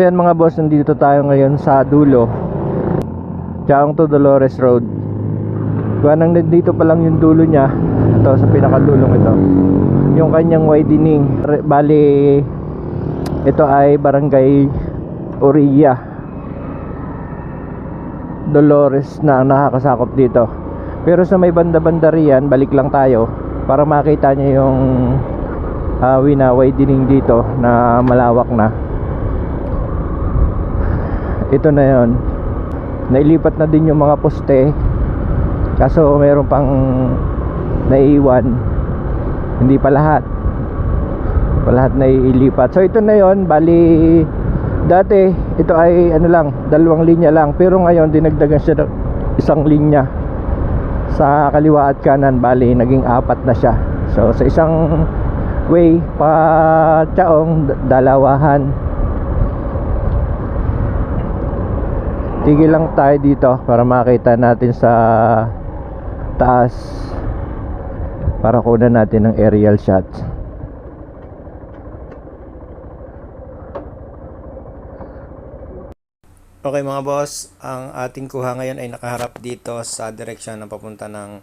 yan mga boss, nandito tayo ngayon sa dulo. Chaong to Dolores Road. Kaya nang nandito pa lang yung dulo niya, ito sa pinakadulong ito. Yung kanyang widening. Bali, ito ay barangay Orilla. Dolores na ang nakakasakop dito. Pero sa may banda-banda riyan, balik lang tayo para makita niyo yung uh, wina widening dito na malawak na. Ito na yon. Nailipat na din yung mga poste. Kaso meron pang naiiwan. Hindi pa lahat. Pa lahat na ilipat. So ito na yon, bali dati ito ay ano lang, dalawang linya lang. Pero ngayon dinagdagan siya ng isang linya sa kaliwa at kanan. Bali naging apat na siya. So sa isang way pa Chaong dalawahan. Tigil lang tayo dito para makita natin sa taas para kunan natin ng aerial shots. Okay mga boss, ang ating kuha ngayon ay nakaharap dito sa direksyon ng papunta ng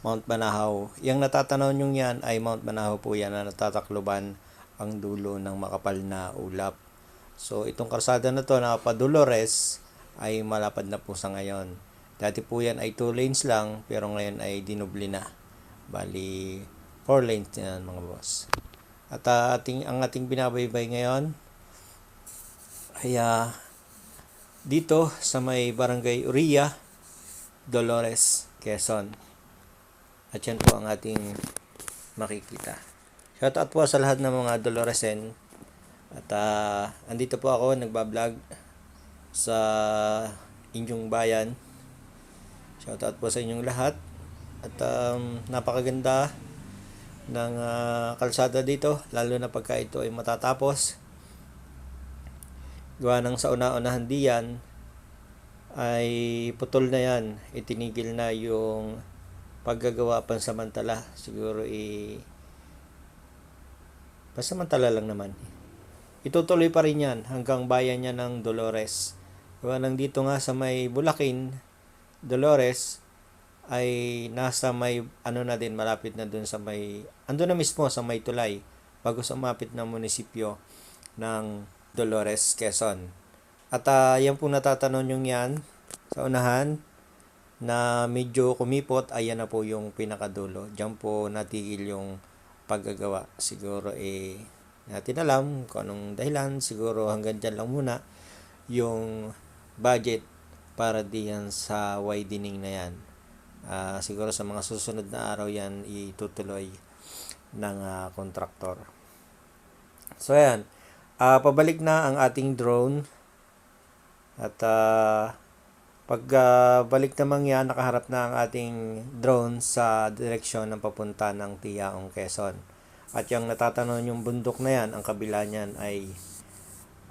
Mount Banahaw. Yung natatanaw nyo yan ay Mount Banahaw po yan na natatakluban ang dulo ng makapal na ulap. So itong karsada na to na pa Dolores ay malapad na po sa ngayon. Dati po yan ay 2 lanes lang pero ngayon ay dinubli na. Bali 4 lanes na mga boss. At ah, ating, ang ating binabaybay ngayon ay ah, dito sa may barangay Uriya, Dolores, Quezon. At yan po ang ating makikita. Shoutout po sa lahat ng mga Doloresen. At ah, andito po ako, nagbablog sa inyong bayan. Shoutout po sa inyong lahat. At um, napakaganda ng ah, kalsada dito, lalo na pagka ito ay matatapos. Gawa ng sa una-unahan diyan ay putol na yan. Itinigil na yung paggagawa pansamantala. Siguro i pansamantala lang naman. Itutuloy pa rin yan hanggang bayan niya ng Dolores. Gawa ng dito nga sa may Bulakin, Dolores, ay nasa may ano na din malapit na dun sa may ando na mismo sa may tulay bago sumapit na munisipyo ng Dolores, Quezon. At ah, yan po natatanong yung yan sa unahan na medyo kumipot, ayan na po yung pinakadulo. Diyan po natigil yung paggagawa. Siguro eh, natin alam kung anong dahilan. Siguro hanggang dyan lang muna yung budget para diyan sa widening na yan. Ah, siguro sa mga susunod na araw yan itutuloy ng ah, kontraktor. So ayan, Ah, pabalik na ang ating drone. At ah, pag ah, balik naman yan, nakaharap na ang ating drone sa direksyon ng papunta ng Tiaong Quezon. At yung natatanong yung bundok na yan, ang kabila niyan ay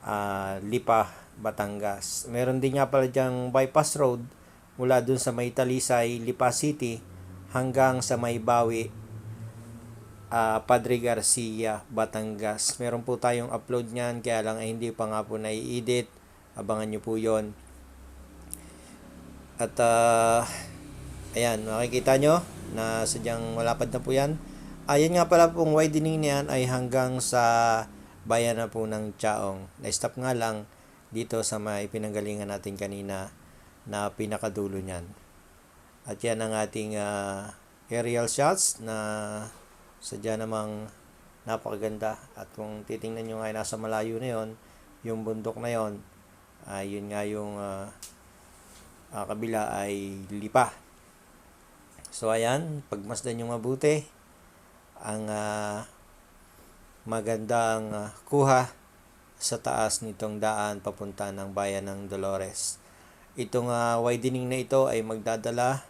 ah, Lipa, Batangas. Meron din nga pala diyang bypass road mula dun sa may Talisay, Lipa City hanggang sa may Bawi, ah, Padre Garcia, Batangas. Meron po tayong upload niyan, kaya lang ay hindi pa nga po nai-edit. Abangan nyo po yon At ah, ayan, makikita nyo na sadyang malapad na po yan. Ayan nga pala pong widening niyan ay hanggang sa bayan na po ng Chaong. Na-stop nga lang dito sa may pinanggalingan natin kanina na pinakadulo niyan. At yan ang ating ah, aerial shots na sadya namang napakaganda at kung titingnan nyo nga nasa malayo na yon yung bundok na yon ay yun nga yung ah, ah, kabila ay lipa so ayan pagmasdan nyo mabuti ang ah, magandang ah, kuha sa taas nitong daan papunta ng bayan ng Dolores itong ah, widening na ito ay magdadala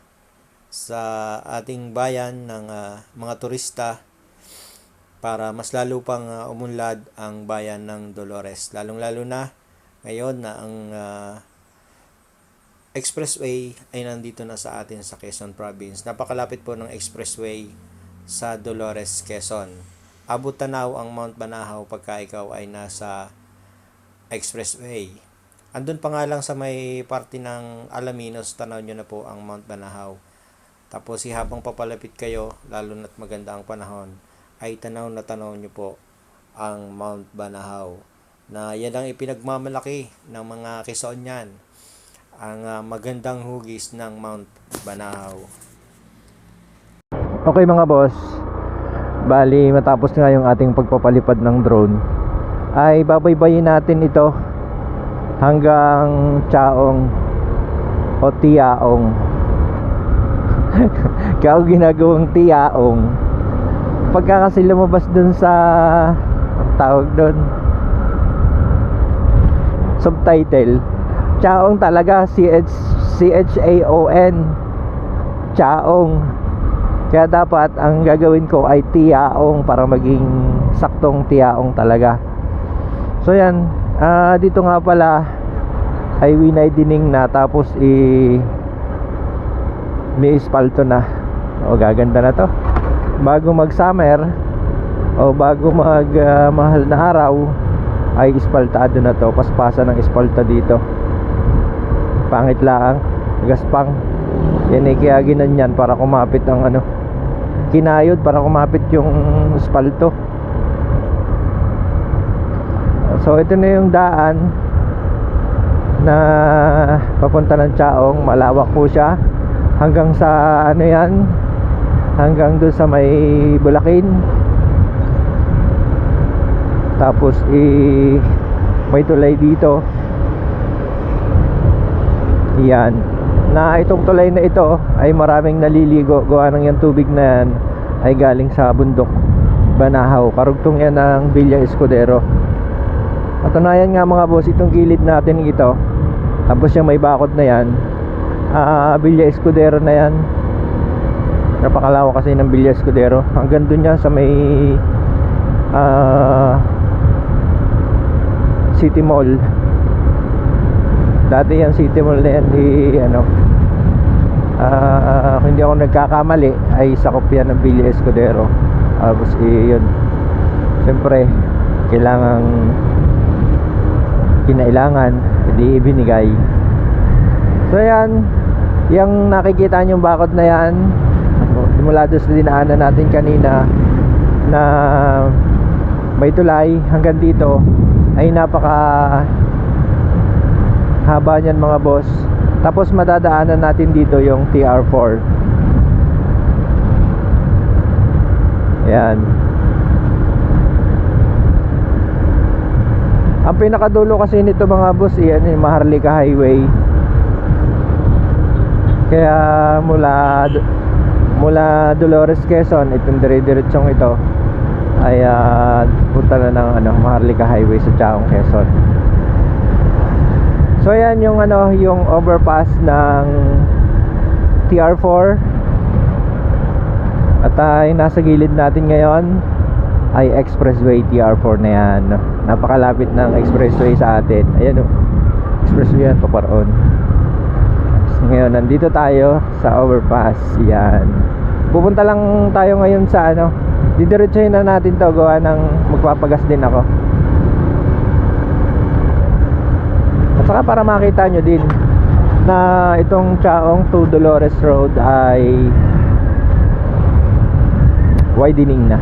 sa ating bayan ng ah, mga turista para mas lalo pang ah, umunlad ang bayan ng Dolores. Lalong-lalo na ngayon na ang ah, expressway ay nandito na sa atin sa Quezon Province. Napakalapit po ng expressway sa Dolores, Quezon. Abot tanaw ang Mount Banahaw pagka ikaw ay nasa Expressway. Andun pa nga lang sa may parte ng Alaminos, tanaw nyo na po ang Mount Banahaw. Tapos si habang papalapit kayo, lalo na't maganda ang panahon, ay tanaw na tanaw nyo po ang Mount Banahaw. Na yan ang ipinagmamalaki ng mga Quezonian, ang ah, magandang hugis ng Mount Banahaw. Okay mga boss, bali matapos nga yung ating pagpapalipad ng drone ay babaybayin natin ito hanggang Chaong o Tiaong. Kaya ginagawang Tiaong. Pagka kasi lumabas dun sa tawag dun? Subtitle Chaong talaga C-H C-H-A-O-N Chaong kaya dapat ang gagawin ko ay tiyaong para maging saktong tiyaong talaga. So yan, ah, dito nga pala ay widening na tapos i may ispalto na. O gaganda na to. Bago mag summer o bago mag ah, mahal na araw ay ispaltado na to. Paspasa ng ispalto dito. Pangit lang, gaspang. Yan ay kaya ginanyan para kumapit ang ano kinayod para kumapit yung espalto. So ito na yung daan na papunta ng Chaong. Malawak po siya. Hanggang sa ano yan? Hanggang doon sa may Bulakin tapos i may tulay dito. Yan na itong tulay na ito ay maraming naliligo gawa ng yung tubig na yan ay galing sa bundok Banahaw karugtong yan ng Villa Escudero. Patunayan nga mga boss itong gilid natin ito tapos yung may bakod na yan ah Villa Escudero na yan. Napakalawa kasi ng Villa Escudero. Hanggang dun yan sa may ah City Mall. Dati yung City Mall na yan di ano kung hindi ako nagkakamali ay sakop yan ng Villa Escudero. Tapos eh, yun. Siyempre kailangan kinailangan hindi ibinigay. So yan yung nakikita yung bakod na yan mula doon sa dinaanan natin kanina na may tulay hanggang dito ay napaka haba niyan mga boss tapos madadaanan natin dito yung TR4 yan ang pinakadulo kasi nito mga boss yan yung Maharlika Highway. Kaya mula mula Dolores Quezon itong dire-diretsong ito ay ah, punta na ng ano, Maharlika Highway sa Chaong Quezon So yan yung ano, yung overpass ng TR4 At ay nasa gilid natin ngayon ay expressway TR4 na yan. Napakalapit ng expressway sa atin. Ayan o Expressway yan paparoon. So, Ngayon nandito tayo sa overpass. Yan Pupunta lang tayo ngayon sa ano Didiretsuhin na natin to gawa ng magpapagas din ako At saka para makita nyo din na itong Chaong to Dolores Road ay widening na.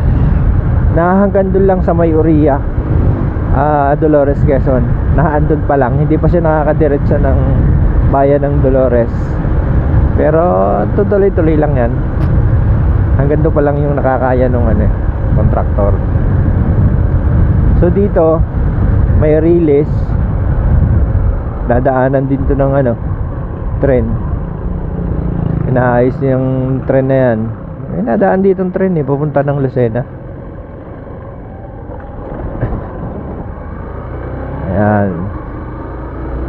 Na hanggang doon lang sa may Uria ah, Dolores Quezon. Naandun pa lang. Hindi pa siya nakakadiretso ng bayan ng Dolores. Pero tutuloy-tuloy lang yan. Hanggang doon pa lang yung nakakaya ng ano, contractor. So dito may release dadaanan din to ng ano tren. Inaayos yung tren na yan. May nadaan dito ng tren eh pupunta ng Lucena. Ayan.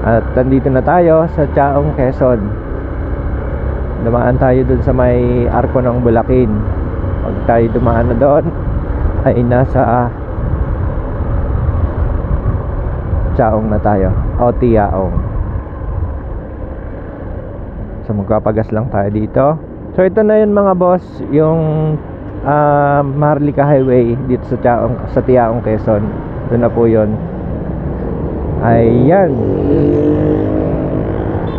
At nandito na tayo sa Chaong Quezon. Dumaan tayo dun sa may arko ng Bulakin pag tayo dumaan na doon. Ay nasa Chaong na tayo. O Tiaong so magpapagas lang tayo dito. So ito na yun mga boss. Yung uh, Maharlika Highway dito sa Chaong sa Tiaong Quezon. Doon na po yun. Ayan.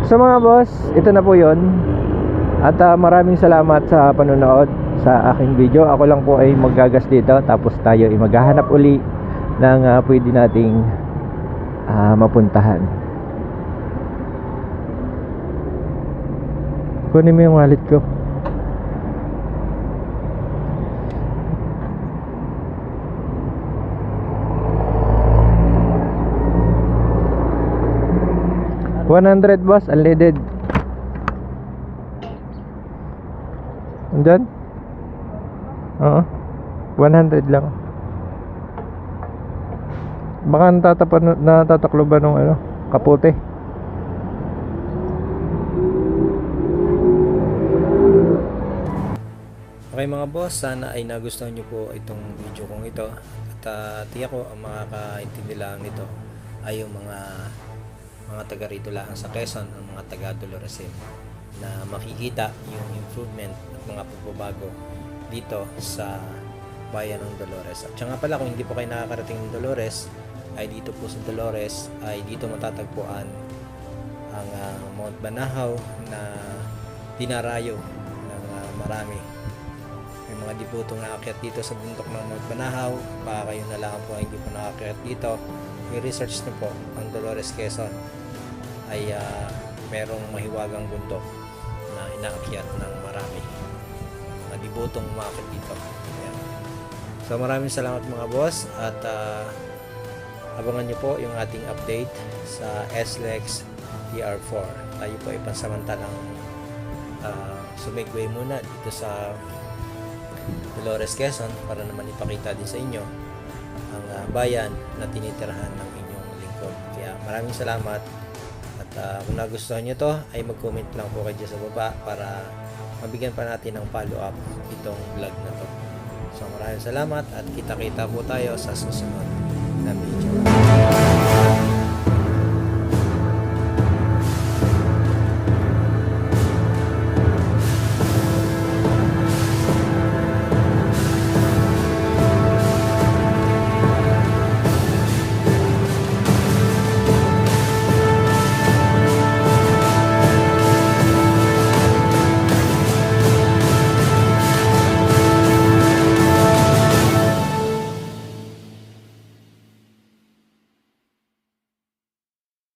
So mga boss, ito na po yon. At ah, maraming salamat sa panonood sa aking video. Ako lang po ay maggagas dito. Tapos tayo ay maghahanap uli ng ah, pwede nating ah, mapuntahan. Kunin mo yung wallet ko. One hundred boss, unleaded. Andyan? Oo. 100 lang. Baka natatapan natataklo ba nung ano, kapote? Okay mga boss, sana ay nagustuhan nyo po itong video kong ito. At uh, tiyak ko ang makakaintindi lang nito ay yung mga mga taga rito lang sa Quezon, ang mga taga Doloresin na makikita yung improvement at mga pagbabago dito sa bayan ng Dolores. At siya nga pala kung hindi po kayo nakakarating ng Dolores, ay dito po sa Dolores ay dito matatagpuan ang ah, Mount Banahaw na dinarayo ng ah, marami. May mga dibutong naakyat dito sa bundok ng Mount Banahaw. Baka kayo na lang po hindi po nakakyat dito. I-research nyo po ang Dolores Quezon. Ay ah, merong mahiwagang bundok na inaakyat ng marami. Mga dibutong umakyat dito. Ayan. so maraming salamat mga boss at ah, abangan nyo po yung ating update sa SLEX DR4 tayo po ay pansamantalang uh, sumigway muna dito sa Dolores Quezon para naman ipakita din sa inyo ang ah, bayan na tinitirahan ng inyong lingkod. Kaya maraming salamat at ah, kung nagustuhan nyo to ay mag-comment lang po kayo sa baba para mabigyan pa natin ng follow-up itong vlog na to. So maraming salamat at kita-kita po tayo sa susunod na video.